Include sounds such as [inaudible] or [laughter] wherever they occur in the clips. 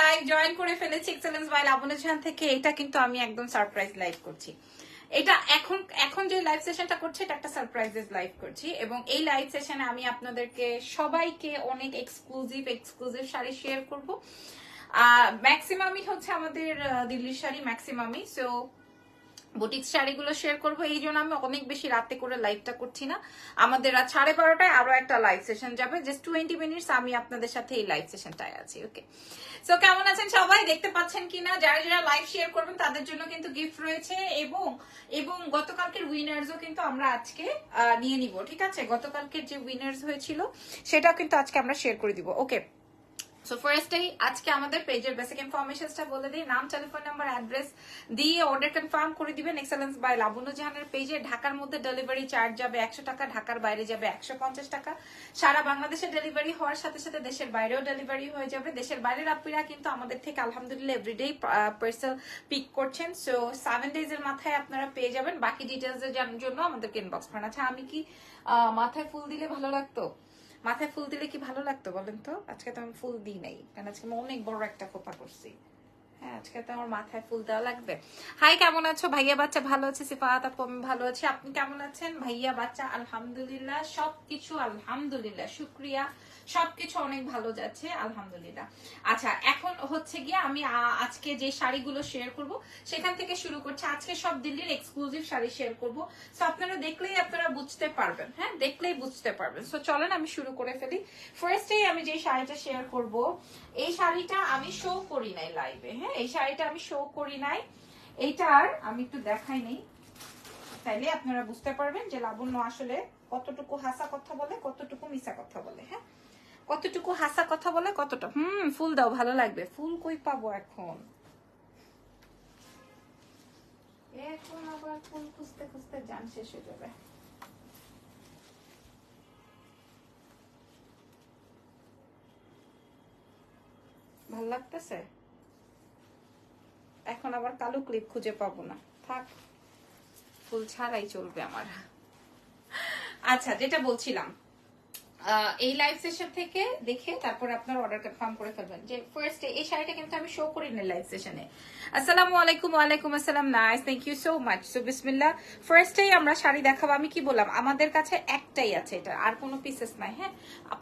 Live join করে ফেলেছি excellence by থেকে। এটা কিন্তু আমি একদম সারপ্রাইজ লাইভ করছি। এটা এখন এখন যে লাইভ সেশনটা করছি, এটা একটা সারপ্রাইজেস লাইভ করছি। এবং এই লাইভ সেশনে আমি আপনাদেরকে সবাইকে অনেক এক্সক্লুসিভ এক্সক্লুসিভ শাড়ি শেয়ার করব। ম্যাক্সিমামই হচ্ছে আমাদের দিল্লির শাড়ি ম্যাক্সিমামই সো বুটিক শাড়িগুলো শেয়ার করব। এই জন্য আমি অনেক বেশি রাতে করে লাইভটা করছি না। আমাদের রাত সাড়ে বারোটায় আরও একটা লাইভ সেশন যাবে। জাস্ট টোয়েন্টি মিনিটস আমি আপনাদের সাথে এই লাইভ সেশনটায় আছি ওকে সো কেমন আছেন সবাই? দেখতে পাচ্ছেন কিনা? যারা যারা লাইভ শেয়ার করবেন, তাদের জন্য কিন্তু গিফট রয়েছে এবং এবং গতকালকের উইনার্সও কিন্তু আমরা আজকে নিয়ে নিব, ঠিক আছে? গতকালকের যে উইনার্স হয়েছিল, সেটাও কিন্তু আজকে আমরা শেয়ার করে দিব ওকে সো ফার্স্টেই আজকে আমাদের পেজের বেসিক ইনফরমেশনটা বলে দিই। নাম টেলিফোন নাম্বার অ্যাড্রেস দিয়ে অর্ডার কনফার্ম করে দিবেন এক্সেলেন্স বাই লাবণ্য জাহানের পেজে। ঢাকার মধ্যে ডেলিভারি চার্জ যাবে একশো টাকা, ঢাকার বাইরে যাবে একশো পঞ্চাশ টাকা। সারা বাংলাদেশে ডেলিভারি হওয়ার সাথে সাথে দেশের বাইরেও ডেলিভারি হয়ে যাবে। দেশের বাইরের আপিরা কিন্তু আমাদের থেকে আলহামদুলিল্লাহ এভরিডেই পার্সেল পিক করছেন। সো সেভেন ডেজ এর মাথায় আপনারা পেয়ে যাবেন। বাকি ডিটেলস এর জন্য আমাদেরকে ইনবক্স করেন। আচ্ছা আমি কি মাথায় ফুল দিলে ভালো লাগতো? মাথায় ফুল দিলে কি ভালো লাগতো বলেন তো? আজকে তো আমি ফুল দিই নাই। কারণ আজকে আমি অনেক বড় একটা খোপা করছি। হ্যাঁ আজকে তো আমার মাথায় ফুল দেওয়া লাগবে। হাই কেমন আছো? ভাইয়া, বাচ্চা ভালো ভালো আছি। আপনি কেমন আছেন? ভাইয়া, বাচ্চা, আলহামদুলিল্লাহ, সবকিছু আলহামদুলিল্লাহ, শুক্রিয়া। সবকিছু অনেক ভালো যাচ্ছে, আলহামদুলিল্লাহ। আচ্ছা এখন হচ্ছে গিয়ে আমি আজকে যে শাড়িগুলো শেয়ার করব, সেখান থেকে শুরু করছি। আজকে সব দিল্লির এক্সক্লুসিভ শাড়ি শেয়ার করব। আপনারা দেখলেই আপনারা বুঝতে পারবেন। হ্যাঁ দেখলেই বুঝতে পারবেন। সো চলেন আমি শুরু করে ফেলি। ফার্স্টেই আমি যে শাড়িটা শেয়ার করব, এই শাড়িটা আমি শো করি নাই লাইভে হ্যাঁ? এই শাড়িটা আমি শো করি নাই। এইটার আমি একটু দেখাই নেই। তাইলে আপনারা বুঝতে পারবেন যে লাবণ্য আসলে কতটুকু হাসা কথা বলে, কতটুকু মিশা কথা বলে হ্যাঁ? কতটুকু হাসা কথা বলে, কতটা হুম, ফুল দাও, ভালো লাগবে। ফুল কই পাবো এখন? এখন আবার ফুল খুঁজতে খুঁজতে যান শেষ হয়ে যাবে। ভালো লাগতেছে? এখন আবার কালো ক্লিপ খুঁজে পাবো না। থাক, ফুল ছাড়াই চলবে আমার। আচ্ছা যেটা বলছিলাম এই লাইভ সেশন থেকে দেখে তারপর আপনার অর্ডার কনফার্ম করে ফেলবেন। যে ফার্স্ট এই শাড়িটা কিন্তু আমি শো করি না লাইভ সেশনে আসসালামু আলাইকুম, ওয়ালাইকুম আসসালাম nice thank you so much so বিসমিল্লাহ ফার্স্টেই আমরা শাড়ি দেখাবো, আমি কি বললাম, আমাদের কাছে একটাই আছে এটা, আর কোনো পিসেস নাই হ্যাঁ?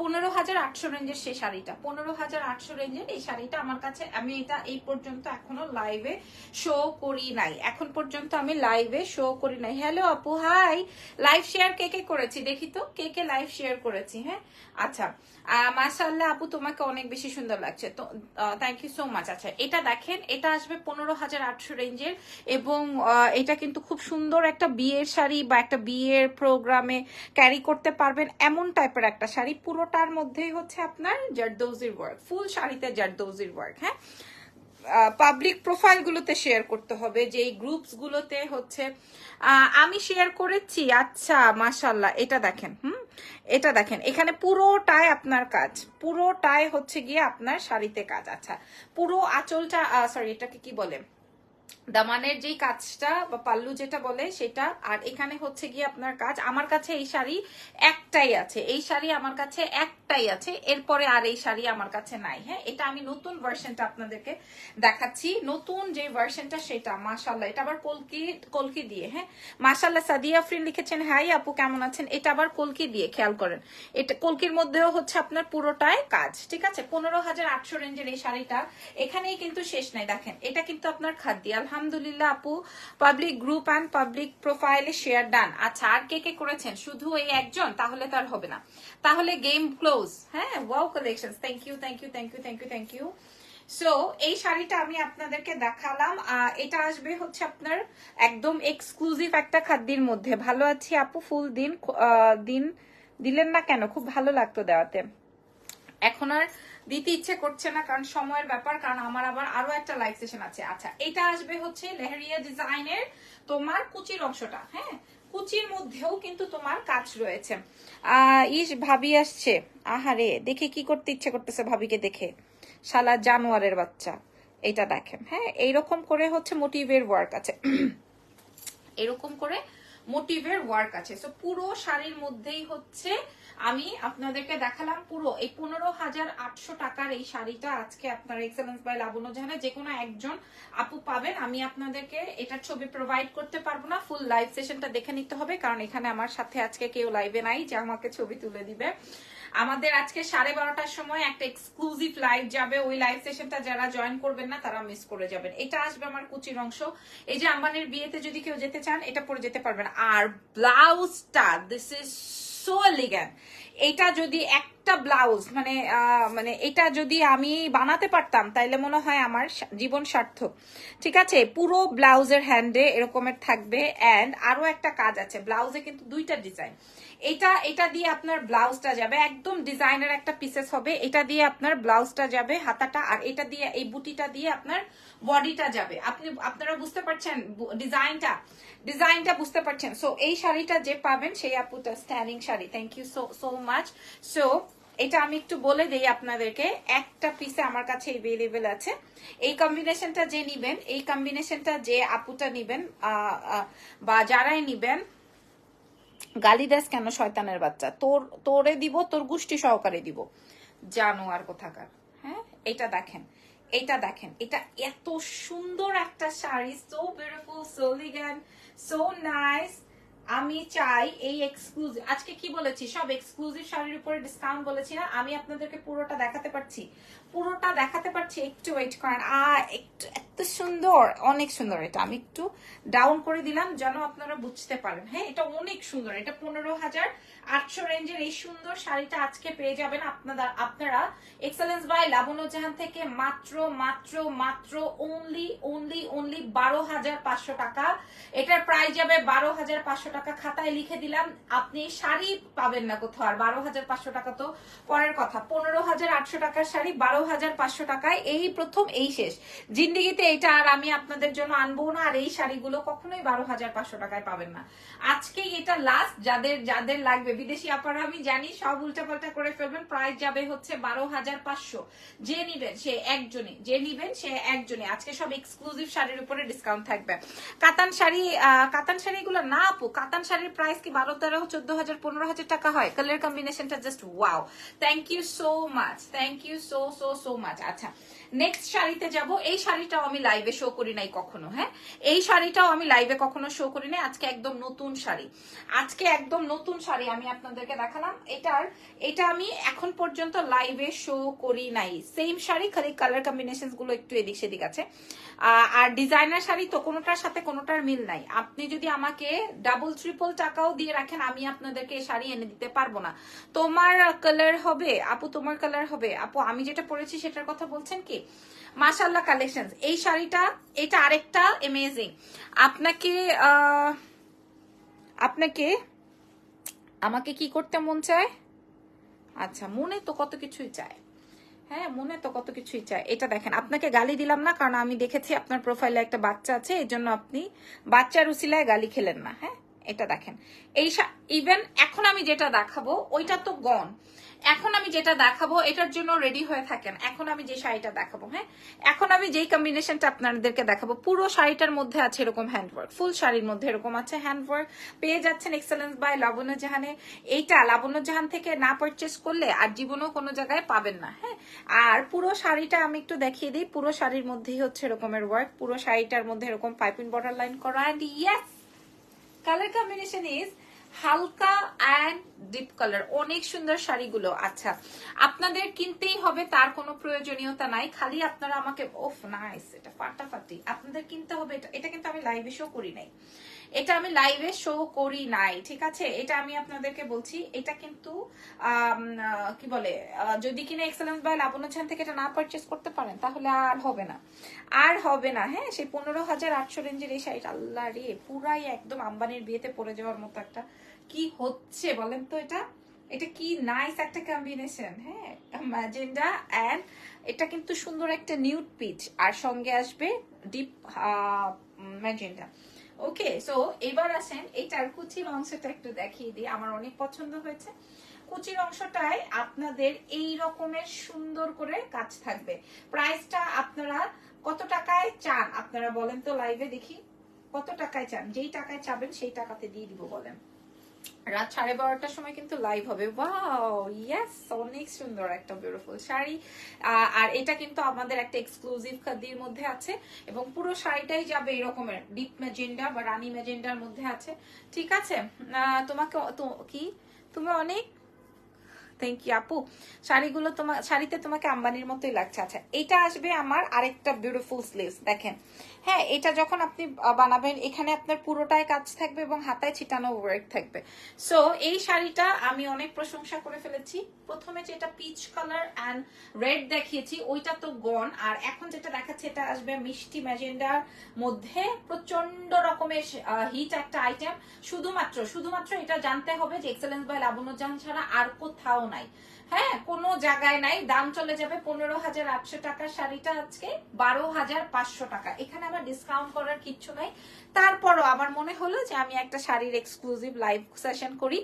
পনেরো হাজার আটশো রেঞ্জের সেই শাড়িটা, পনেরো হাজার আটশো রেঞ্জের এই শাড়িটা আমার কাছে, আমি এটা এই পর্যন্ত এখনও লাইভে শো করি নাই। এখন পর্যন্ত আমি লাইভে শো করি নাই। হ্যালো আপু হাই লাইভ শেয়ার কে কে করেছি? দেখি তো, কে কে লাইভ শেয়ার করেছি হ্যাঁ? আচ্ছা মাসাল্লাহ আপু, তোমাকে অনেক বেশি সুন্দর লাগছে। তো থ্যাংক ইউ সো মাচ আচ্ছা এটা দেখেন, এটা আসবে পনেরো হাজার আটশো রেঞ্জের এবং এটা কিন্তু খুব সুন্দর একটা বিয়ের শাড়ি বা একটা বিয়ের প্রোগ্রামে ক্যারি করতে পারবেন এমন টাইপের একটা শাড়ি। পুরোটার মধ্যেই হচ্ছে আপনার জারদৌজির ওয়ার্ক ফুল শাড়িতে জারদৌজির ওয়ার্ক হ্যাঁ? পাবলিক প্রোফাইলগুলোতে শেয়ার করতে হবে যে এই গ্রুপসগুলোতে হচ্ছে আমি শেয়ার করেছি আচ্ছা মাশাল্লাহ এটা দেখেন, হুম, এটা দেখেন, এখানে পুরোটাই আপনার কাজ, পুরোটাই হচ্ছে গিয়ে আপনার শাড়িতে কাজ আচ্ছা পুরো আঁচলটা সরি এটাকে কি বলে? দামানের যেই কাজটা বা পাল্লু যেটা বলে সেটা, আর এখানে হচ্ছে গিয়ে আপনার কাজ। আমার কাছে এই শাড়ি একটাই আছে। এই শাড়ি আমার কাছে একটাই আছে। এরপরে আর এই শাড়ি আমার কাছে নাই। হ্যাঁ এটা আমি নতুন ভার্সনটা আপনাদেরকে দেখাচ্ছি। নতুন যে ভার্সনটা সেটা মাশাল্লাহ এটা আবার কলকি কলকি দিয়ে হ্যাঁ? মাশাল্লাহ সাদিয়া ফ্রিন লিখেছেন, হাই আপু, কেমন আছেন? এটা আবার কলকি দিয়ে, খেয়াল করেন। এটা কলকির মধ্যেও হচ্ছে আপনার পুরোটাই কাজ, ঠিক আছে? পনেরো হাজার আটশো রেঞ্জের এই শাড়িটা এখানেই কিন্তু শেষ নাই। দেখেন, এটা কিন্তু আপনার খাদ্য। আলহামদুলিল্লাহ আপু। পাবলিক গ্রুপ অ্যান্ড পাবলিক প্রোফাইলে শেয়ার ডান আচ্ছা আর কে কে করেছেন? শুধু এই একজন, তাহলে তার হবে না। তাহলে গেম ক্লোজ হ্যাঁ wow collection thank you thank you thank you thank you thank you so এই শাড়িটা আমি আপনাদেরকে দেখালাম। এটা আসবে হচ্ছে আপনার একদম এক্সক্লুসিভ একটা খাদ্যের মধ্যে। ভালো আছি আপু ফুল দিন দিন দিলেন না কেন? খুব ভালো লাগতো দেওয়াতে। এখন আর দিতে ইচ্ছে করছে না কারণ সময়ের ব্যাপার, কারণ আমার আবার আরও একটা লাইভ সেশন আছে। আচ্ছা এটা আসবে হচ্ছে লেহেরিয়া ডিজাইনের তোমার কুচির অংশটা হ্যাঁ? কুচির মধ্যেও কিন্তু তোমার কাজ রয়েছে। আহ, ইস, ভাবি আসছে। আহারে, দেখে কি করতে ইচ্ছে করতেছে ভাবিকে দেখে? শালা জানোয়ারের বাচ্চা, এটা দেখেন হ্যাঁ? এইরকম করে হচ্ছে মোটিভের ওয়ার্ক আছে। [clears throat] এরকম করে মোটিভের ওয়ার্ক আছে। পুরো শাড়ির মধ্যেই হচ্ছে আমি আপনাদেরকে দেখালাম পুরো। এই পনেরো হাজার আটশো টাকার এই শাড়িটা আজকে আপনার এক্সেলেন্স বাই লাবণ্য জাহানে যে কোনো একজন আপু পাবেন। আমি আপনাদেরকে এটার ছবি প্রোভাইড করতে পারব না ফুল লাইভ সেশনটা দেখে নিতে হবে, কারণ এখানে আমার সাথে আজকে কেউ লাইভে নাই, যে আমাকে ছবি তুলে দিবে। আমাদের আজকে সাড়ে বারোটার সময় একটা এক্সক্লুসিভ লাইভ যাবে। ওই লাইভ সেশনটা যারা জয়েন করবেন না, তারা মিস করে যাবেন। এটা আসবে আমার কুচির অংশ। এই যে আম্বানির বিয়েতে যদি কেউ যেতে চান, এটা পরে যেতে পারবেন। আর ব্লাউজটা দিস ইজ সো এলিগ্যান্ট এটা যদি একটা ব্লাউজ মানে মানে এটা যদি আমি বানাতে পারতাম, তাইলে মনে হয় আমার জীবন সার্থক। ঠিক আছে? পুরো ব্লাউজের হ্যান্ডে এরকমের থাকবে অ্যান্ড আরও একটা কাজ আছে, ব্লাউজে কিন্তু দুইটা ডিজাইন। এটা এটা দিয়ে আপনার ব্লাউজটা যাবে, একদম ডিজাইনের একটা পিসেস হবে, এটা দিয়ে আপনার ব্লাউজটা যাবে হাতাটা, আর এটা দিয়ে, এই বুটিটা দিয়ে আপনার বডিটা যাবে। আপনি, আপনারা বুঝতে পারছেন ডিজাইনটা? ডিজাইনটা বুঝতে পারছেন। সো এই শাড়িটা যে পাবেন, সেই আপুটা standing sari. Thank you so so much so এটা আমি একটু বলে দেই আপনাদেরকে, একটা পিসে আমার কাছে এভেলেবেল আছে। এই কম্বিনেশনটা যে নিবেন, এই কম্বিনেশনটা যে আপুটা নিবেন বা যারাই নিবেন গালি দেস কেন শয়তানের বাচ্চা? তোর, তোরে দিব, তোর গোষ্ঠী সহকারে দিব। জানো আর কোথাকার হ্যাঁ? এটা দেখেন এটা দেখেন, এটা এত সুন্দর একটা sari so beautiful so elegant so nice আমি চাই এই এক্সক্লুসিভ আজকে কি বলেছি? সব এক্সক্লুসিভ শাড়ির উপরে ডিসকাউন্ট বলেছি না, আমি আপনাদেরকে পুরোটা দেখাতে পারছি। পুরোটা দেখাতে পারছি, একটু ওয়েট করেন। আর একটু এত সুন্দর, অনেক সুন্দর এটা। আমি একটু ডাউন করে দিলাম যেন আপনারা বুঝতে পারেন। হ্যাঁ এটা অনেক সুন্দর। এটা পনেরো হাজার আটশো রেঞ্জের এই সুন্দর শাড়িটা আজকে পেয়ে যাবেন আপনারা আপনারা এক্সেলেন্স বাই লাবণ্য জাহান থেকে মাত্র মাত্র মাত্র অনলি অনলি অনলি বারো হাজার পাঁচশো টাকা। এটার প্রাইস যাবে বারো হাজার পাঁচশো টাকা। খাতায় লিখে দিলাম, আপনি শাড়ি পাবেন না কোথাও। আর বারো হাজার পাঁচশো টাকা তো পরের কথা। পনেরো হাজার আটশো টাকার শাড়ি বারো হাজার পাঁচশো টাকায়। এই প্রথম, এই শেষ। জিন্দিগিতে এটা আর আমি আপনাদের জন্য আনব না, আর এই শাড়িগুলো কখনোই বারো হাজার পাঁচশো টাকায় পাবেন না। আজকেই এটা লাস্ট যাদের যাদের লাগবে। বিদেশি আপারা, আমি জানি সব উল্টাপাল্টা করে ফেলবেন প্রাইস যাবে হচ্ছে বারো হাজার পাঁচশো। যে নিবেন, সে একজনই যে নিবেন, সে একজনই আজকে সব এক্সক্লুসিভ শাড়ির উপরে ডিসকাউন্ট থাকবে। কাতান শাড়ি কাতান শাড়িগুলো না আপু, কাতান শাড়ির প্রাইস কি বারো, তেরো, চোদ্দ হাজার, পনেরো হাজার টাকা হয়? কালার কম্বিনেশনটা just wow thank you so much thank you so so so much আচ্ছা নেক্সট শাড়িতে যাব। এই শাড়িটাও আমি লাইভে শো করি নাই কখনো হ্যাঁ? এই শাড়িটাও আমি লাইভে কখনো শো করি নাই। আজকে একদম নতুন শাড়ি। আজকে একদম নতুন শাড়ি আমি আপনাদেরকে দেখালাম। এটার, এটা আমি এখন পর্যন্ত লাইভে শো করি নাই। সেম শাড়ি, খালি কালার কম্বিনেশনগুলো একটু এদিক সেদিক আছে। আর ডিজাইনার শাড়ি তো কোনোটার সাথে কোনোটার মিল নাই। আপনি যদি আমাকে ডাবল ট্রিপল টাকাও দিয়ে রাখেন, আমি আপনাদেরকে এই শাড়ি এনে দিতে পারব না। তোমার কালার হবে, আপু তোমার কালার হবে। আপু, আমি যেটা পরেছি সেটার কথা বলছেন কি? মাশাল্লাহ কালেকশন এই শাড়িটা, এটা আরেকটা এমেজিং আপনাকে আপনাকে আমাকে কি করতে মন চায়? আচ্ছা মনে তো কত কিছুই চায়। হ্যাঁ মনে তো কত কিছুই চায় এটা দেখেন, আপনাকে গালি দিলাম না, কারণ আমি দেখেছি আপনার প্রোফাইলে একটা বাচ্চা আছে এই জন্য আপনি বাচ্চার উসিলায় গালি খেলেন না হ্যাঁ? এটা দেখেন। এই ইভেন এখন আমি যেটা দেখাবো, ওইটা তো গন এখন আমি যেটা দেখাবো, এটার জন্য রেডি হয়ে থাকেন। এখন আমি যে শাড়িটা দেখাবো হ্যাঁ? এখন আমি যেই কম্বিনেশনটা আপনাদেরকে দেখাবো, পুরো শাড়িটার মধ্যে আছে এরকম হ্যান্ডওয়ার্ক ফুল শাড়ির মধ্যে এরকম আছে হ্যান্ডওয়ার্ক পেয়ে যাচ্ছেন এক্সেলেন্স বাই লাবণ্য জাহানে এইটা লাবণ্য জাহান থেকে না পারচেস করলে আর জীবনেও কোনো জায়গায় পাবেন না হ্যাঁ? আর পুরো শাড়িটা আমি একটু দেখিয়ে দিই। পুরো শাড়ির মধ্যেই হচ্ছে এরকমের ওয়ার্ক পুরো শাড়িটার মধ্যে এরকম পাইপিং বর্ডার লাইন করা। And yes colour combination is হালকা অ্যান্ড ডিপ কালার অনেক সুন্দর শাড়িগুলো। আচ্ছা আপনাদের কিনতেই হবে, তার কোনো প্রয়োজনীয়তা নাই। খালি আপনারা আমাকে, ওফ নাইস এটা ফাটাফাটি। আপনাদের কিনতে হবে, এটা এটা কিন্তু আমি লাইভ শো করি নাই। এটা আমি লাইভে শো করি নাই, ঠিক আছে? এটা আমি আপনাদেরকে বলছি, এটা কিন্তু কি বলে যদি কিনা এক্সেলেন্স বা লাবণ্য ছান থেকে এটা না পারচেস করতে পারেন, তাহলে আর হবে না। আর হবে না হ্যাঁ? সেই পনেরো হাজার আটশো রেঞ্জের এই শাড়িটা, আল্লাহ রে, পুরাই একদম আম্বানির বিয়েতে পরে যাওয়ার মতো একটা। কি হচ্ছে বলেন তো এটা? এটা কি নাইস একটা কম্বিনেশন হ্যাঁ? ম্যাজেন্ডা অ্যান্ড এটা কিন্তু সুন্দর একটা নিউড পিচ আর সঙ্গে আসবে ডিপ ম্যাজেন্ডা ওকে সো এবার আসেন, এইটার কুচির অংশটা একটু দেখিয়ে দিই, আমার অনেক পছন্দ হয়েছে। কুচির অংশটায় আপনাদের এই রকমের সুন্দর করে কাজ থাকবে। প্রাইসটা আপনারা কত টাকায় চান? আপনারা বলেন তো লাইভে দেখি। কত টাকায় চান? যেই টাকায় চাবেন সেই টাকাতে দিয়ে দিব বলেন। রাত সাড়ে বারোটার সময় কিন্তু লাইভ হবে। অনেক সুন্দর একটা বিউটিফুল শাড়ি। আর এটা কিন্তু আমাদের একটা এক্সক্লুসিভ খাদির মধ্যে আছে এবং পুরো শাড়িটাই যাবে এরকমের ডিপ ম্যাজেন্ডা বা রানী ম্যাজেন্ডার মধ্যে আছে। ঠিক আছে? তোমাকে কি? তুমি অনেক? থ্যাংক ইউ আপু। শাড়িগুলো তোমার শাড়িতে তোমাকে আম্বানির মতোই লাগছে। আচ্ছা এটা আসবে আমার আরেকটা বিউটিফুল স্লিভস দেখেন। হ্যাঁ এটা যখন আপনি বানাবেন, এখানে আপনার পুরোটাই কাজ থাকবে এবং হাতায় ছিটানো ওয়ার্ক থাকবে। সো এই শাড়িটা আমি অনেক প্রশংসা করে ফেলেছি। প্রথমে যেটা পিচ কালার অ্যান্ড রেড দেখিয়েছি, ওইটা তো গন আর এখন যেটা দেখাচ্ছে, এটা আসবে মিষ্টি ম্যাজেন্ডার মধ্যে প্রচণ্ড রকমের হিট একটা আইটেম শুধুমাত্র শুধুমাত্র এটা জানতে হবে যে এক্সেলেন্স বাই লাবণ্যজান ছাড়া আর কোথাও নাই। হ্যাঁ কোনো জায়গায় নাই। দাম চলে যাবে পনেরো হাজার আটশো টাকা। শাড়িটা আজকে বারো হাজার পাঁচশো টাকা। এখানে আমার ডিসকাউন্ট করার কিচ্ছু নাই। তারপরও আমার মনে হলো যে আমি একটা শাড়ির এক্সক্লুসিভ লাইভ সেশন করি,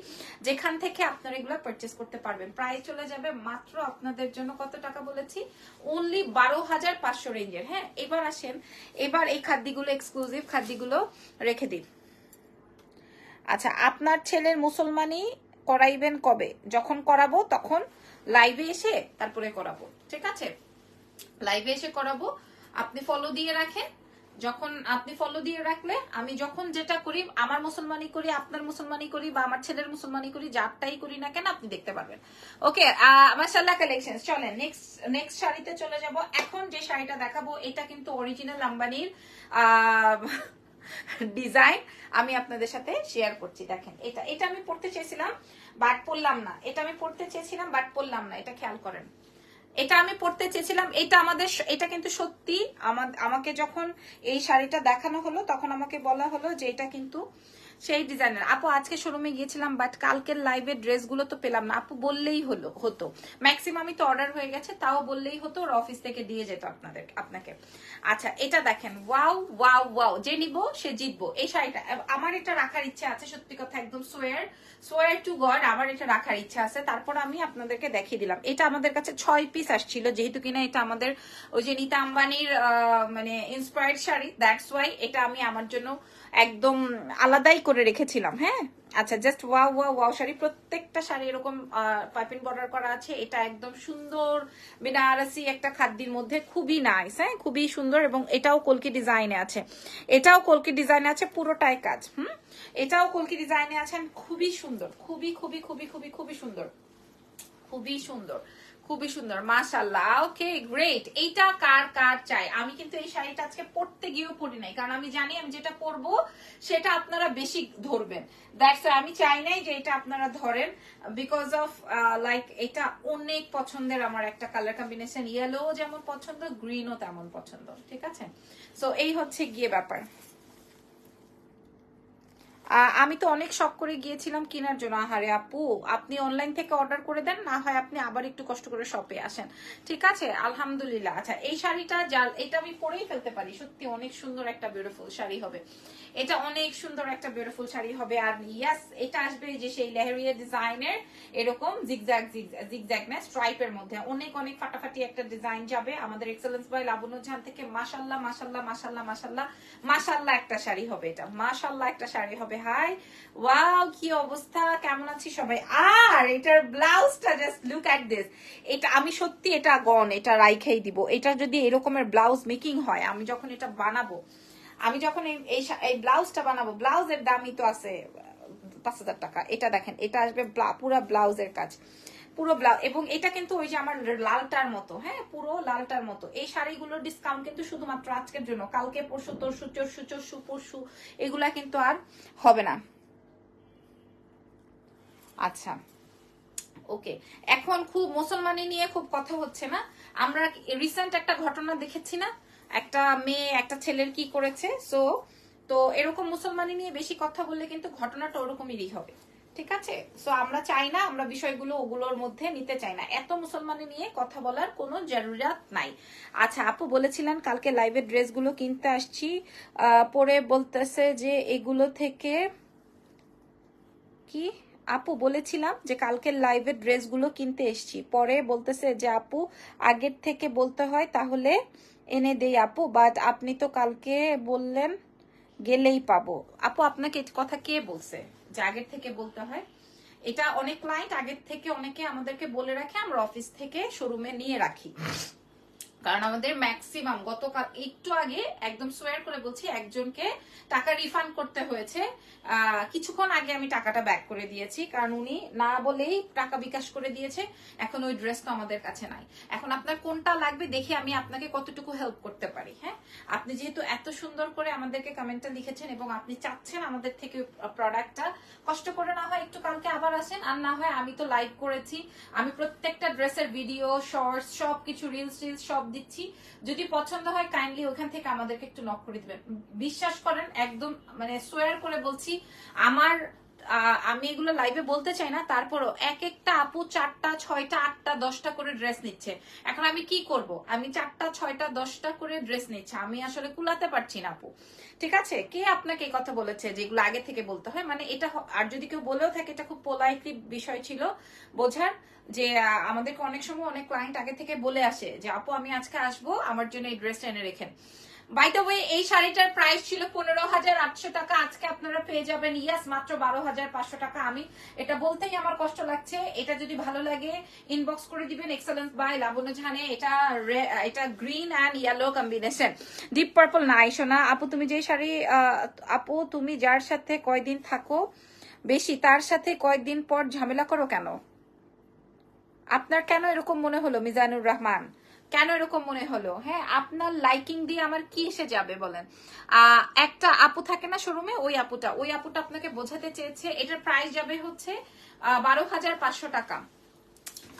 যেখান থেকে আপনারা এগুলো পারচেস করতে পারবেন। প্রাইস চলে যাবে মাত্র আপনাদের জন্য কত টাকা বলেছি? অনলি বারো হাজার পাঁচশো রেঞ্জের। হ্যাঁ এবার আসেন। এবার এই খাদ্যগুলো এক্সক্লুসিভ খাদ্যগুলো রেখে দিন। আচ্ছা আপনার ছেলের মুসলমানি করাইবেন কবে? যখন করাবো তখন লাইভে এসে তারপরে করাবো। ঠিক আছে? লাইভে এসে করাবো। আপনি ফলো দিয়ে রাখেন। যখন আপনি ফলো দিয়ে রাখলে আমি যখন যেটা করি, আমার মুসলমানি করি, আপনার মুসলমানি করি বা আমার ছেলের মুসলমানি করি যারটাই করি না কেন আপনি দেখতে পারবেন। ওকে মাসাল্লাহ কালেকশন চলেন। নেক্সট নেক্সট শাড়িতে চলে যাব। এখন যে শাড়িটা দেখাবো, এটা কিন্তু অরিজিনাল আম্বানির আহ ডিজাইন আমি আপনাদের সাথে শেয়ার করছি, দেখেন। এটা এটা আমি পড়তে চেয়েছিলাম, বাট পড়লাম না। এটা আমি পড়তে চেয়েছিলাম, বাট পড়লাম না। এটা খেয়াল করেন। এটা আমি পড়তে চেয়েছিলাম, এটা আমাদের এটা কিন্তু সত্যি। আমা- আমাকে যখন এই শাড়িটা দেখানো হলো, তখন আমাকে বলা হলো যে এটা কিন্তু সেই ডিজাইনের আপু, আজকে শোরুমে গিয়েছিলাম বাট কালকের লাইভের ড্রেসগুলো তো পেলাম না। আপু বললেই হলো, হতো। ম্যাক্সিমামই তো অর্ডার হয়ে গেছে, তাও বললেই হতো, ওর অফিস থেকে দিয়ে যেত আপনাদের, আপনাকে। আচ্ছা এটা দেখেন। ওয়াও ওয়াও ওয়াও যে নিব, সে জিতবো। এই শাড়িটা আমার এটা রাখার ইচ্ছা আছে, সত্যি কথা, একদম সোয়ার সোয়ার টু গড আমার এটা রাখার ইচ্ছা আছে। তারপর আমি আপনাদেরকে দেখিয়ে দিলাম। এটা আমাদের কাছে ছয় পিস আসছিল, যেহেতু কিনা এটা আমাদের ওই যে নিতা আম্বানির মানে ইন্সপায়ার্ড শাড়ি দ্যাটস ওয়াই এটা আমি আমার জন্য একদম আলাদাই করে রেখেছিলাম হ্যাঁ? আচ্ছা জাস্ট ওয়াও ওয়াও ওয়াও শাড়ি, প্রত্যেকটা শাড়ি এরকম পাইপিং বর্ডার করা আছে। এটা একদম সুন্দর, বেনারসি একটা খাদ্যের মধ্যে, খুবই নাইস হ্যাঁ? খুবই সুন্দর এবং এটাও কলকি ডিজাইনে আছে। এটাও কলকি ডিজাইনে আছে, পুরোটাই কাজ, হুম? এটাও কলকি ডিজাইনে আছেন খুবই সুন্দর, খুবই খুবই খুবই খুবই খুবই সুন্দর খুবই সুন্দর। খুবই সুন্দর মাশাল্লাহ ওকে গ্রেট এইটা কার কার চাই? আমি কিন্তু এই শাড়িটা আজকে পরতে গিয়েও পরি নাই, কারণ আমি জানি আমি যেটা পরবো, সেটা আপনারা বেশি ধরবেন। দ্যাটস আমি চাই নাই যে এটা আপনারা ধরেন বিকজ অফ লাইক এটা অনেক পছন্দের আমার একটা কালার কম্বিনেশন ইয়েলো যেমন পছন্দ গ্রিনও তেমন পছন্দ, ঠিক আছে? সো এই হচ্ছে গিয়ে ব্যাপার। আমি তো অনেক শখ করে গিয়েছিলাম কেনার জন্য। আহারে আপু, আপনি অনলাইন থেকে অর্ডার করে দেন, না হয় আপনি আবার একটু কষ্ট করে শপে আসেন। ঠিক আছে? আলহামদুলিল্লাহ। আচ্ছা এই শাড়িটা যা এটা আমি পরেই ফেলতে পারি। সত্যি অনেক সুন্দর একটা বিউটিফুল শাড়ি হবে। এটা অনেক সুন্দর একটা বিউটিফুল শাড়ি হবে। আর ইয়াস এটা আসবে যে সেই লেহেরিয়া ডিজাইনের এরকম জিগজ্যাগ জিগজ্যাগ না স্ট্রাইপের মধ্যে। অনেক অনেক ফাটাফাটি একটা ডিজাইন যাবে। আমাদের এক্সেলেন্স বাই লাবণ্য ঝান থেকে মাশাল্লাহ মাশাল্লাহ মাশাল্লাহ মাশাল্লাহ মাশাল্লাহ একটা শাড়ি হবে এটা। মাশাল্লাহ একটা শাড়ি হবে। হাই ওয়াও কি অবস্থা? কেমন আছি সবাই? আর এটার ব্লাউজটা জাস্ট লুক অ্যাট দিস এটা আমি সত্যি এটা গন, এটা রাইখাই দিব। এটা যদি এরকমের ব্লাউজ মেকিং হয়, আমি যখন এটা বানাবো, আমি যখন এই- এই ব্লাউজটা বানাবো, ব্লাউজের দামই তো আছে পাঁচ হাজার টাকা। এটা দেখেন, এটা আসবে পুরো ব্লাউজের কাজ। পুরো ব্লাউজ এবং এটা কিন্তু ওই যে আমার লালটার মতো হ্যাঁ পুরো লালটার মতো। এই শাড়িগুলোর ডিসকাউন্ট কিন্তু শুধুমাত্র আজকের জন্য, কালকে, পরশু, তরশু, চরশু চরশু, পরশু, এগুলা কিন্তু আর হবে না। আচ্ছা ওকে। এখন খুব মুসলমানি নিয়ে খুব কথা হচ্ছে না। আমরা রিসেন্ট একটা ঘটনা দেখেছি না? একটা মেয়ে, একটা ছেলের কি করেছে? সো তো এরকম মুসলমানি নিয়ে বেশি কথা বললে কিন্তু ঘটনাটা ওরকমই হবে। ঠিক আছে? সো আমরা চাই না, আমরা বিষয়গুলো ওগুলোর মধ্যে নিতে চাই না। এত মুসলমানি নিয়ে কথা বলার কোনো জরুরাত নাই। আচ্ছা আপু বলেছিলেন, কালকে লাইভের ড্রেসগুলো কিনতে আসছি। পরে বলতেছে যে এগুলো থেকে কি? আপু বলেছিলাম যে কালকের লাইভের ড্রেসগুলো কিনতে এসছি। পরে বলতেছে যে, আপু, আগের থেকে বলতে হয়, তাহলে এনে দেই আপু। বাট আপনি তো কালকে বললেন, গেলেই পাবো। আপু, আপনাকে কথা কে বলছে? যে আগের থেকে বলতে হয়, এটা অনেক ক্লায়েন্ট আগের থেকে অনেকে আমাদেরকে বলে রাখে, আমরা অফিস থেকে শোরুমে নিয়ে রাখি। কারণ আমাদের ম্যাক্সিমাম গতকাল একটু আগে একদম সোয়ার করে বলছি, একজনকে টাকা রিফান্ড করতে হয়েছে। কিছুক্ষণ আগে আমি টাকাটা ব্যাক করে দিয়েছি, কারণ উনি না বলেই টাকা বিকাশ করে দিয়েছে। এখন ওই ড্রেস তো আমাদের কাছে নাই। এখন আপনার কোনটা লাগবে দেখে আমি আপনাকে কতটুকু হেল্প করতে পারি হ্যাঁ? আপনি যেহেতু এত সুন্দর করে আমাদেরকে কমেন্টটা লিখেছেন এবং আপনি চাচ্ছেন আমাদের থেকে প্রোডাক্টটা কষ্ট করে না হয় একটু কালকে আবার আসেন, আর না হয় আমি তো লাইভ করেছি। আমি প্রত্যেকটা ড্রেসের ভিডিও শর্টস সব কিছু রিলস টিলস সব দিচ্ছি। যদি পছন্দ হয় কাইন্ডলি ওখান থেকে আমাদেরকে একটু নক করে দিবেন। বিশ্বাস করেন, একদম মানে সোয়ার করে বলছি, আমার আমি এগুলো লাইভে বলতে চাই না, তারপরও এক একটা আপু চারটা, ছয়টা, আটটা, দশটা করে ড্রেস নিচ্ছে। এখন আমি কি করব? আমি চারটা, ছয়টা, দশটা করে ড্রেস নিচ্ছে। আমি আসলে কুলাতে পারছি না, আপু। ঠিক আছে? কে আপনাকে এই কথা বলেছে যেগুলো আগে থেকে বলতে হয়? মানে এটা আর যদি কেউ বলেও থাকে, এটা খুব পোলাইটলি বিষয় ছিল বোঝার। যে আমাদেরকে অনেক সময় অনেক ক্লায়েন্ট আগে থেকে বলে আসে যে, আপু, আমি আজকে আসব, আমার জন্য এই ড্রেসটা এনে রেখেন। বাই দ্য ওয়ে এই শাড়িটার প্রাইস ছিল পনেরো হাজার আটশো টাকা, আজকে আপনারা পেয়ে যাবেন। ইয়াস মাত্র বারো হাজার পাঁচশো টাকা। আমি এটা বলতেই আমার কষ্ট লাগছে। এটা যদি ভালো লাগে ইনবক্স করে দিবেন এক্সেলেন্স বাই লাবণ্য ঝানে। এটা এটা green and yellow combination deep purple নাই সোনা আপু, তুমি যে শাড়ি আপু, তুমি যার সাথে কয়দিন থাকো, বেশি, তার সাথে কয়েকদিন পর ঝামেলা করো কেন? আপনার কেন এরকম মনে হলো, মিজানুর রহমান? কেন এরকম মনে হলো? হ্যাঁ আপনার লাইকিং দিয়ে আমার কি এসে যাবে বলেন? একটা আপু থাকে না শোরুমে ওই আপুটা ওই আপুটা আপনাকে বোঝাতে চেয়েছে, এটার প্রাইস যাবে হচ্ছে বারো হাজার পাঁচশো টাকা।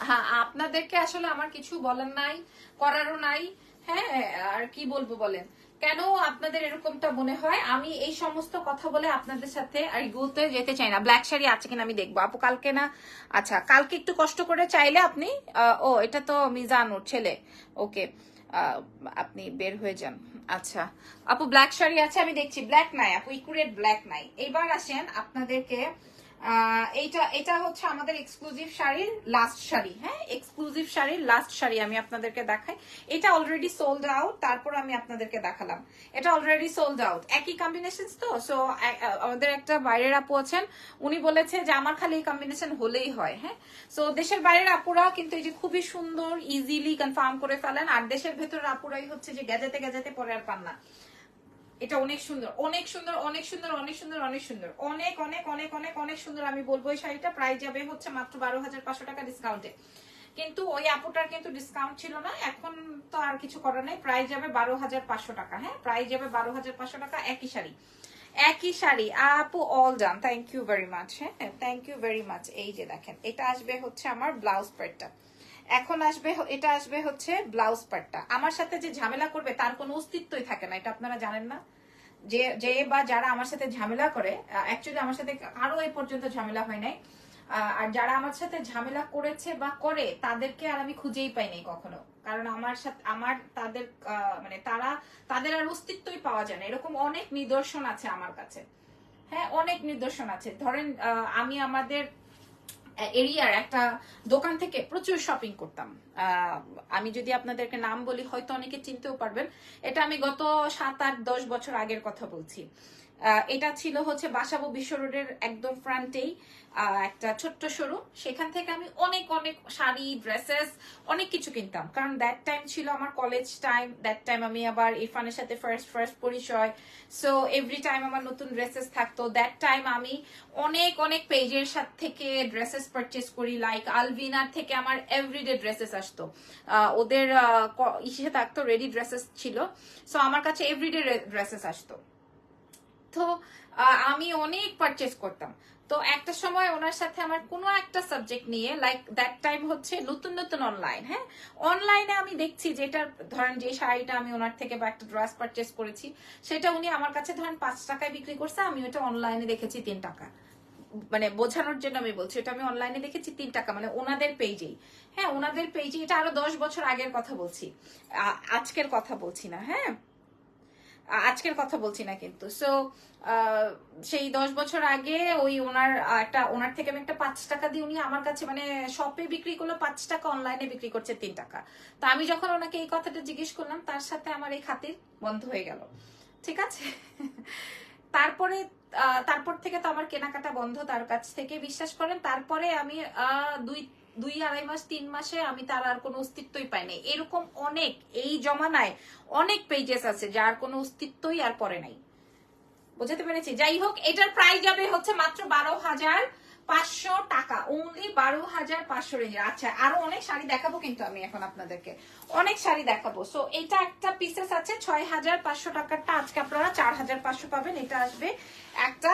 হ্যাঁ আপনাদেরকে আসলে আমার কিছু বলার নাই, করারও নাই হ্যাঁ আর কি বলব বলেন? কেন আপনাদের এরকমটা মনে হয়? আমি এই সমস্ত কথা বলে আপনাদের সাথে আর গুলতে যেতে চাই না। ব্ল্যাক শাড়ি আছে কিনা আমি দেখব। আপু কালকে না? আচ্ছা কালকে একটু কষ্ট করে চাইলে আপনি ও, এটা তো মিজানুর ছেলে। ওকে আপনি বের হয়ে যান। আচ্ছা আপু ব্ল্যাক শাড়ি আছে, আমি দেখছি। ব্ল্যাক নাই, আপু, ইকুরেট ব্ল্যাক নাই। এবার আসেন আপনাদেরকে এইটা, এটা হচ্ছে আমাদের এক্সক্লুসিভ শাড়ির লাস্ট শাড়ি হ্যাঁ? এক্সক্লুসিভ শাড়ির লাস্ট শাড়ি আমি আপনাদেরকে দেখাই। এটা অলরেডি সোল্ড আউট তারপর আমি আপনাদেরকে দেখালাম। এটা অলরেডি সোল্ড আউট একই কম্বিনেশন তো? সো আমাদের একটা বাইরের আপু আছেন, উনি বলেছে যে আমার খালি এই কম্বিনেশন হলেই হয় হ্যাঁ? সো দেশের বাইরের আপুরা কিন্তু এই যে খুবই সুন্দর ইজিলি কনফার্ম করে ফেলেন, আর দেশের ভেতরের আপুরাই হচ্ছে যে গেজাতে গেজাতে পরে আর পান না। এটা অনেক সুন্দর অনেক সুন্দর অনেক সুন্দর অনেক সুন্দর অনেক সুন্দর। অনেক অনেক অনেক অনেক অনেক সুন্দর। আমি বলব এই শাড়িটা প্রাইস যাবে হচ্ছে মাত্র বারো হাজার পাঁচশো টাকা ডিসকাউন্টে কিন্তু ওই আপুটার কিন্তু ডিসকাউন্ট ছিল না, এখন তো আর কিছু করার নেই। প্রাইস যাবে বারো হাজার পাঁচশো টাকা হ্যাঁ? প্রাইস যাবে বারো হাজার পাঁচশো টাকা একই শাড়ি। একই শাড়ি। আপু all done thank you very much হ্যাঁ? থ্যাংক ইউ ভেরি মাচ এই যে দেখেন, এটা আসবে হচ্ছে আমার ব্লাউজ প্যাডটা এখন আসবে এটা আসবে হচ্ছে ব্লাউজ পার্টটা আমার সাথে যে ঝামেলা করবে, তার কোনো অস্তিত্বই থাকে না, এটা আপনারা জানেন না। যে যে বা যারা আমার সাথে ঝামেলা করে অ্যাকচুয়ালি আমার সাথে আরও এই পর্যন্ত ঝামেলা হয় নাই। আর যারা আমার সাথে ঝামেলা করেছে বা করে, তাদেরকে আর আমি খুঁজেই পাই নাই কখনো। কারণ আমার সাথে, আমার তাদের মানে তারা, তাদের আর অস্তিত্বই পাওয়া যায় না। এরকম অনেক নিদর্শন আছে আমার কাছে। হ্যাঁ অনেক নিদর্শন আছে। ধরেন আমি আমাদের এরিয়ার একটা দোকান থেকে প্রচুর শপিং করতাম। আমি যদি আপনাদেরকে নাম বলি, হয়তো অনেকে চিনতেও পারবেন। এটা আমি গত সাত আট দশ বছর আগের কথা বলছি। এটা ছিল হচ্ছে বাসাবো বিশ্ব রোডের একদম ফ্রন্টেই একটা ছোট্ট শোরুম। সেখান থেকে আমি অনেক অনেক শাড়ি ড্রেসেস অনেক কিছু কিনতাম। কারণ দ্যাট টাইম ছিল আমার কলেজ টাইম দ্যাট টাইম আমি আবার ইরফানের সাথে ফার্স্ট ফার্স্ট পরিচয়। সো এভরি টাইম আমার নতুন ড্রেসেস থাকতো দ্যাট টাইম আমি অনেক অনেক পেজের সাথে থেকে ড্রেসেস পারচেস করি। লাইক আলভিনার থেকে আমার এভরিডে ড্রেসেস আসতো। ওদের ইসে থাকতো রেডি ড্রেসেস ছিল। সো আমার কাছে এভরিডে ড্রেসেস আসতো। তো আমি অনেক পারচেস করতাম। তো একটা সময় ওনার সাথে আমার কোনো একটা সাবজেক্ট নিয়ে লাইক দ্যাট টাইম হচ্ছে নতুন নতুন অনলাইন হ্যাঁ? অনলাইনে আমি দেখছি যেটা, ধরেন যে শাড়িটা আমি ওনার থেকে বা একটা ড্রেস পারচেস করেছি, সেটা উনি আমার কাছে ধরেন পাঁচ টাকায় বিক্রি করছে, আমি ওটা অনলাইনে দেখেছি তিন টাকা। মানে বোঝানোর জন্য আমি বলছি, এটা আমি অনলাইনে দেখেছি, তিন টাকা মানে ওনাদের পেজেই হ্যাঁ ওনাদের পেজে এটা আরও দশ বছর আগের কথা বলছি। আজকের কথা বলছি না হ্যাঁ? আজকের কথা বলছি না কিন্তু। সো সেই দশ বছর আগে ওই ওনার একটা, ওনার থেকে আমি একটা পাঁচ টাকা দিয়ে উনি আমার কাছে মানে শপে বিক্রি করল, পাঁচ টাকা অনলাইনে বিক্রি করছে তিন টাকা। তো আমি যখন ওনাকে এই কথাটা জিজ্ঞেস করলাম, তার সাথে আমার এই খাতির বন্ধ হয়ে গেল। ঠিক আছে? তারপরে তারপর থেকে তো আমার কেনাকাটা বন্ধ তার কাছ থেকে বিশ্বাস করেন, তারপরে আমি দুই দুই আড়াই মাস, তিন মাসে আমি তার আর কোনো অস্তিত্বই পাইনি এরকম অনেক, এই জমানায় অনেক পেজেস আছে যার কোনো অস্তিত্বই আর পরে নাই। বুঝতে পেরেছি? যাই হোক, এটার প্রাইস যাবে হচ্ছে মাত্র বারো হাজার পাঁচশো টাকা অনলি বারো হাজার পাঁচশো রেঞ্জের আচ্ছা আরও অনেক শাড়ি দেখাবো কিন্তু আমি এখন আপনাদেরকে। অনেক শাড়ি দেখাবো। সো এটা একটা পিসেস আছে, ছয় হাজার পাঁচশো টাকারটা আজকে আপনারা চার হাজার পাঁচশো পাবেন। এটা আসবে একটা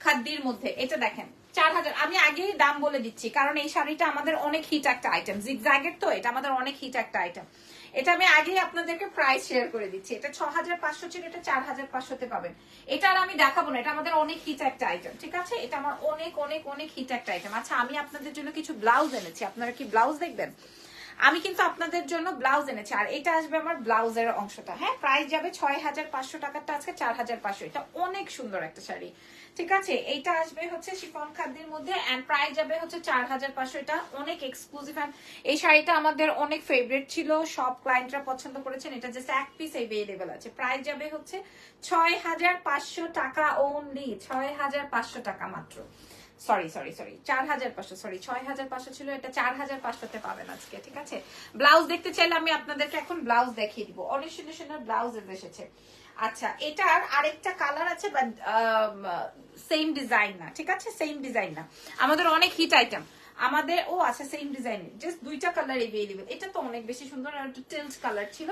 খাদ্যের মধ্যে। এটা দেখেন, চার হাজার। আমি আগেই দাম বলে দিচ্ছি, কারণ এই শাড়িটা আমাদের অনেক হিট একটা আইটেম জিগজ্যাগের তো, এটা আমাদের অনেক হিট একটা আইটেম এটা আমি আগেই আপনাদেরকে প্রাইস শেয়ার করে দিচ্ছি। এটা ছ হাজার পাঁচশো ছিল, এটা চার হাজার পাঁচশোতে পাবেন। এটা আর আমি দেখাবো না, এটা আমাদের অনেক হিট একটা আইটেম ঠিক আছে? এটা আমার অনেক অনেক অনেক হিট একটা আইটেম আচ্ছা আমি আপনাদের জন্য কিছু ব্লাউজ এনেছি। আপনারা কি ব্লাউজ দেখবেন? আমি কিন্তু আপনাদের জন্য ব্লাউজ এনেছি। আর এটা আসবে আমার ব্লাউজের অংশটা হ্যাঁ? প্রাইস যাবে ছয় হাজার পাঁচশো টাকারটা আজকে চার হাজার পাঁচশো। এটা অনেক সুন্দর একটা শাড়ি। ঠিক আছে, এইটা আসবে হচ্ছে শিফন খাদ্যের মধ্যে এন্ড প্রাইস যাবে হচ্ছে চার হাজার পাঁচশো। এটা অনেক এক্সক্লুসিভ এই শাড়িটা আমাদের অনেক ফেভারিট ছিল, সব ক্লায়েন্টরা পছন্দ করেছেন, এটা জাস্ট এক পিস এভেলেবেল আছে। প্রাইস যাবে হচ্ছে ছয় হাজার পাঁচশো টাকা ওনলি ছয় হাজার পাঁচশো টাকা মাত্র। সরি সরি সরি চার হাজার পাঁচশো সরি ছয় হাজার পাঁচশো ছিল, এটা চার হাজার পাঁচশোতে পাবেন আজকে, ঠিক আছে? ব্লাউজ দেখতে চাইলে আমি আপনাদেরকে এখন ব্লাউজ দেখিয়ে দিব। অনেক সুন্দর সুন্দর ব্লাউজ এসেছে। আচ্ছা এটার আরেকটা কালার আছে বাট সেম ডিজাইন না, ঠিক আছে? সেম ডিজাইন না। আমাদের অনেক হিট আইটেম আমাদের, ও আচ্ছা সেম ডিজাইন জাস্ট দুইটা কালার এভেলেবেল এটা তো অনেক বেশি সুন্দর একটু টেলস কালার ছিল।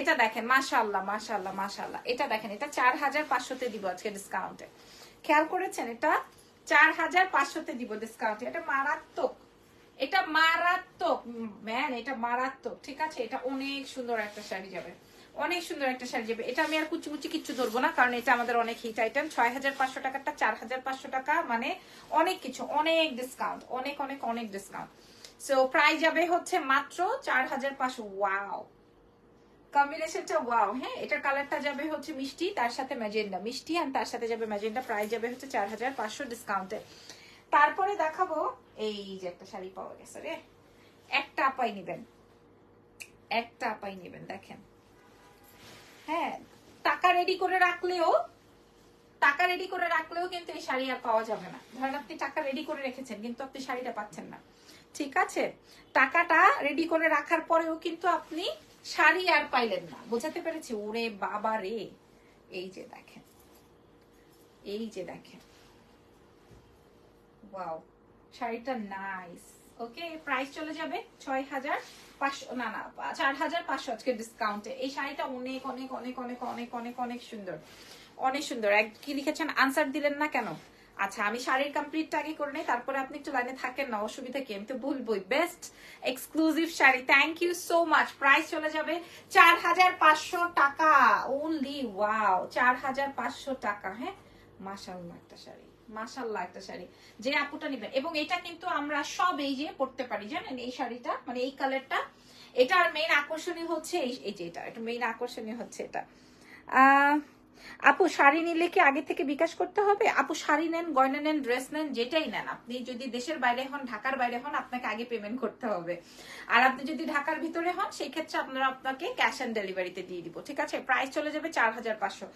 এটা দেখেন, মাশাআল্লাহ মাশাআল্লাহ মাশাআল্লাহ। এটা দেখেন, এটা চার হাজার পাঁচশোতে দিব আজকে ডিসকাউন্টে খেয়াল করেছেন এটা? চার হাজার পাঁচশোতে দিব ডিসকাউন্টে এটা মারাত্মক। এটা মারাত্মক ম্যান এটা মারাত্মক, ঠিক আছে? এটা অনেক সুন্দর একটা শাড়ি যাবে। অনেক সুন্দর একটা শাড়ি যাবে। এটা আমি আর কুচি কুচি কিচ্ছু ধরবো না, কারণ এটা আমাদের অনেক হিট আইটেম ছয় হাজার পাঁচশো টাকাটা চার হাজার পাঁচশো টাকা মানে অনেক কিছু, অনেক ডিসকাউন্ট অনেক অনেক অনেক ডিসকাউন্ট সো প্রাইস যাবে হচ্ছে মাত্র চার হাজার পাঁচশো। ওয়াও কম্বিনেশনটা ওয়াও হ্যাঁ? এটার কালারটা যাবে হচ্ছে মিষ্টি, তার সাথে ম্যাজেন্ডা মিষ্টি আর তার সাথে যাবে ম্যাজেন্ডা প্রাইস যাবে হচ্ছে চার হাজার পাঁচশো ডিসকাউন্টে তারপরে দেখাবো, এই যে একটা শাড়ি পাওয়া গেছে রে। একটা আপাই নেবেন। একটা আপাই নেবেন, দেখেন। হ্যাঁ টাকা রেডি করে রাখলেও, টাকা রেডি করে রাখলেও কিন্তু এই শাড়ি আর পাওয়া যাবে না। ধরেন আপনি টাকা রেডি করে রেখেছেন, কিন্তু আপনি শাড়িটা পাচ্ছেন না। ঠিক আছে? টাকাটা রেডি করে রাখার পরেও কিন্তু আপনি শাড়ি আর পাইলেন না। বোঝাতে পেরেছি? ওরে বাবা রে। এই যে দেখেন। এই যে দেখেন। শাড়িটা নাইস ওকে প্রাইস চলে যাবে ছয় হাজার পাঁচশো, না না চার হাজার পাঁচশো আজকে ডিসকাউন্টে এই শাড়িটা অনেক অনেক অনেক অনেক অনেক অনেক অনেক সুন্দর। অনেক সুন্দর। এক কি লিখেছেন আনসার দিলেন না কেন? আচ্ছা আমি শাড়ির কমপ্লিটটা আগে করে নেই, তারপরে আপনি একটু লাইনে থাকেন না, অসুবিধা কি? আমি তো বলবোই best exclusive sari. Thank you so much price চলে যাবে চার হাজার পাঁচশো টাকা। ওনলি ওয়াও চার হাজার পাঁচশো টাকা হ্যাঁ? মাসাল্লাহ একটা শাড়ি। মাসাল্লাহ একটা শাড়ি। যে আপুটা নিবেন। এবং এটা কিন্তু আমরা সব এই যে পড়তে পারি, জানেন? এই শাড়িটা মানে এই কালারটা। এটার মেইন আকর্ষণীয় হচ্ছে এই যে এটা এটা মেইন আকর্ষণীয় হচ্ছে এটা। আহ আপু, শাড়ি নিলে কি আগে থেকে বিকাশ করতে হবে? আপু, শাড়ি নেন, গয়না নেন, ড্রেস নেন, যেটাই নেন। আপনি যদি দেশের বাইরে হন, ঢাকার বাইরে হন, আপনাকে আগে পেমেন্ট করতে হবে। আর আপনি যদি ঢাকার ভিতরে হন সেই ক্ষেত্রে আপনারা আপনাকে ক্যাশ অন ডেলিভারিতে দিয়ে দিব, ঠিক আছে? প্রাইস চলে যাবে চার হাজার পাঁচশো।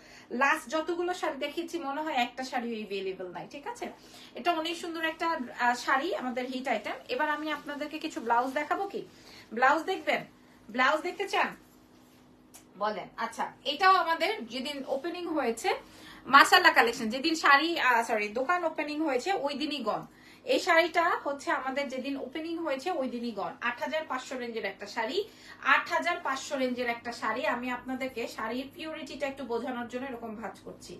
লাস্ট যতগুলো শাড়ি দেখিয়েছি, মনে হয় একটা শাড়ি এভেলেবল নাই, ঠিক আছে? এটা অনেক সুন্দর একটা শাড়ি, আমাদের হিট আইটেম এবার আমি আপনাদেরকে কিছু ব্লাউজ দেখাবো কি? ব্লাউজ দেখবেন? ব্লাউজ দেখতে চান? বলেন। আচ্ছা এটাও আমাদের যেদিন ওপেনিং হয়েছে মাসাল্লা কালেকশন যেদিন শাড়ি সরি দোকান ওপেনিং হয়েছে ওই দিনই গন এই শাড়িটা হচ্ছে আমাদের যেদিন ওপেনিং হয়েছে ওই দিনই গন আট হাজার পাঁচশো রেঞ্জের একটা শাড়ি আট হাজার পাঁচশো রেঞ্জের একটা শাড়ি। আমি আপনাদেরকে শাড়ির পিউরিটিটা একটু বোঝানোর জন্য এরকম ভাজ করছি।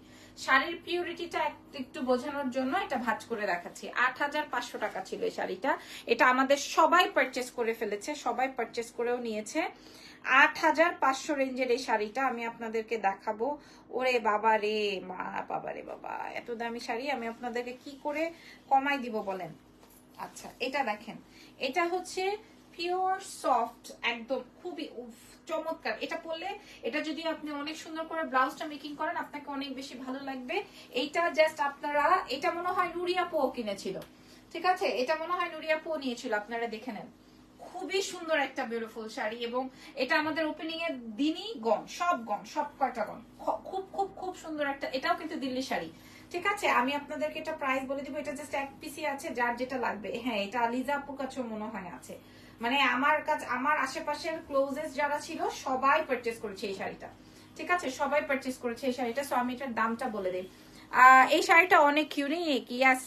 শাড়ির পিউরিটিটা একটু বোঝানোর জন্য এটা ভাজ করে দেখাচ্ছি। আট হাজার পাঁচশো টাকা ছিল এই শাড়িটা। এটা আমাদের সবাই পারচেস করে ফেলেছে, সবাই পারচেস করেও নিয়েছে। আট হাজার পাঁচশো রেঞ্জের এই শাড়িটা আমি আপনাদেরকে দেখাবো। ওরে বাবা রে, মা বাবা রে বাবা, এত দামি শাড়ি, আমি আপনাদেরকে কি করে কমাই দিব বলেন? আচ্ছা এটা দেখেন। এটা হচ্ছে পিওর সফট একদম খুবই চমৎকার। এটা পরলে, এটা যদি আপনি অনেক সুন্দর করে ব্লাউজটা মেকিং করেন, আপনাকে অনেক বেশি ভালো লাগবে। এইটা জাস্ট আপনারা, এটা মনে হয় নুরিয়া পো কিনেছিল। ঠিক আছে? এটা মনে হয় নুরিয়া পো নিয়েছিল, আপনারা দেখে নেন। খুবই সুন্দর একটা বিউটিফুল শাড়ি এবং এটা আমাদের ওপেনিং এর দিনই গন সব গন সব কয়টা গন খুব খুব খুব সুন্দর একটা, এটাও কিন্তু দিল্লি শাড়ি। ঠিক আছে? আমি আপনাদেরকে এটা প্রাইস বলে দিব, এটা জাস্ট এক পিসি আছে, যার যেটা লাগবে। হ্যাঁ এটা আলিজা আপুর মনে হয় আছে। মানে আমার কাছে, আমার আশেপাশের ক্লোজেস্ট যারা ছিল, সবাই পারচেস করেছে এই শাড়িটা। ঠিক আছে? সবাই পারচেস করেছে এই শাড়িটা সো আমি এটার দামটা বলে দিই। এই শাড়িটা অনেক ইউনিক ইয়াস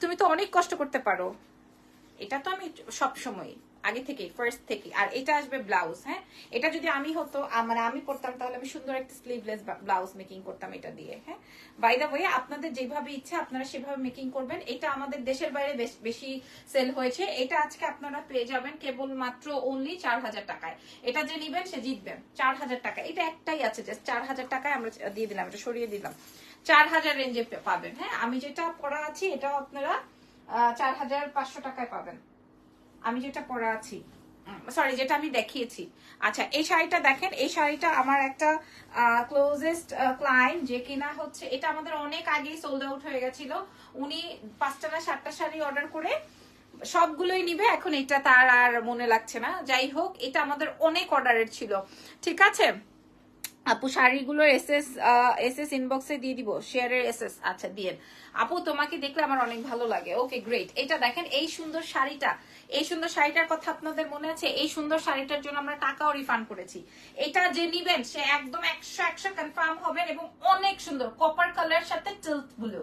তুমি তো অনেক কষ্ট করতে পারো। এটা তো আমি সব সময় আগে থেকে ফার্স্ট থেকে আর এটা আসবে ব্লাউজ হ্যাঁ? এটা যদি আমি হতো মানে আমি পড়তাম তাহলে আমি সুন্দর একটা স্লিভলেস ব্লাউজ মেকিং করতাম এটা দিয়ে হ্যাঁ? বাই দা ওয়ে আপনাদের যেভাবে ইচ্ছে, আপনারা সেভাবে মেকিং করবেন। এটা আমাদের দেশের বাইরে বেশ- সেল হয়েছে। এটা আজকে আপনারা পেয়ে যাবেন কেবল মাত্র অনলি চার হাজার টাকায়। এটা যে নিবেন, সে জিতবেন। চার হাজার টাকা। এটা একটাই আছে জাস্ট চার হাজার টাকায় আমরা দিয়ে দিলাম, এটা সরিয়ে দিলাম। চার হাজার রেঞ্জে পাবেন হ্যাঁ? আমি যেটা পড়া আছি, এটাও আপনারা চার হাজার পাঁচশো টাকায় পাবেন। আমি যেটা পরা আছি সরি যেটা আমি দেখিয়েছি। আচ্ছা এই শাড়িটা দেখেন, এই শাড়িটা আমার একটা ক্লোজেস্ট ক্লায়েন্ট যে কিনা হচ্ছে, এটা আমাদের অনেক আগেই সোল্ড আউট হয়ে গেছিল। উনি পাঁচটা না সাতটা শাড়ি অর্ডার করে সবগুলোই নিবে, এখন এটা তার আর মনে লাগছে না। যাই হোক, এটা আমাদের অনেক অর্ডারের ছিল। ঠিক আছে? আপু শাড়িগুলোর এস এস এস এসএস ইনবক্সে দিয়ে দিব শেয়ারের এস এস আচ্ছা দিয়েন আপু, তোমাকে দেখলে আমার অনেক ভালো লাগে। ওকে গ্রেট এটা দেখেন, এই সুন্দর শাড়িটা। এই সুন্দর শাড়িটার কথা আপনাদের মনে আছে? এই সুন্দর শাড়িটার জন্য আমরা টাকাও রিফান্ড করেছি। এটা যে নিবেন, সে একদম একশো একশো কনফার্ম হবেন এবং অনেক সুন্দর। কপার কালারের সাথে টিল্ট ব্লু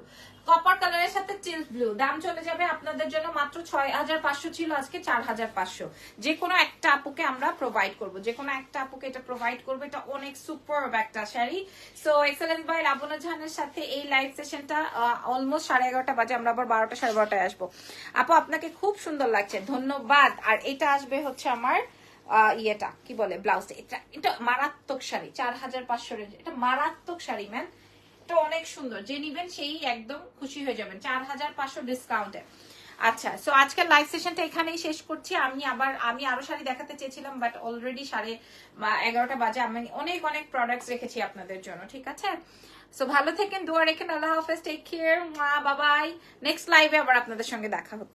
কপার কালারের সাথে টিল্ট ব্লু দাম চলে যাবে আপনাদের জন্য মাত্র ছয় হাজার পাঁচশো ছিল আজকে চার হাজার পাঁচশো। যে কোনো একটা আপুকে আমরা প্রোভাইড করব। যে কোনো একটা আপুকে এটা প্রোভাইড করব। এটা অনেক সুপার একটা sari. So excellence by Labona জাহানের সাথে এই লাইভ সেশনটা অলমোস্ট সাড়ে এগারোটা বাজে, আমরা আবার বারোটা, সাড়ে বারোটায় আসব। আপু, আপনাকে খুব সুন্দর লাগছে, ধন্যবাদ। আর এটা আসবে হচ্ছে আমার ইয়েটা, কি বলে ব্লাউজ এটা এটা মারাত্মক শাড়ি, চার হাজার পাঁচশো এটা মারাত্মক শাড়ি ম্যান এটা অনেক সুন্দর, যে নিবেন সেই একদম খুশি হয়ে যাবেন, চার হাজার পাঁচশো ডিসকাউন্টে আচ্ছা সো আজকের লাইভ সেশনটা এখানেই শেষ করছি। আমি আবার, আমি আরও শাড়ি দেখাতে চেয়েছিলাম বাট অলরেডি সাড়ে এগারোটা বাজে। আমি অনেক অনেক প্রোডাক্টস রেখেছি আপনাদের জন্য, ঠিক আছে? সো ভালো থেকেন, দোয়া রেখেন, আল্লাহ হাফেজ টেক কেয়ার মা, বাবাই। নেক্সট লাইভে আবার আপনাদের সঙ্গে দেখা হচ্ছে।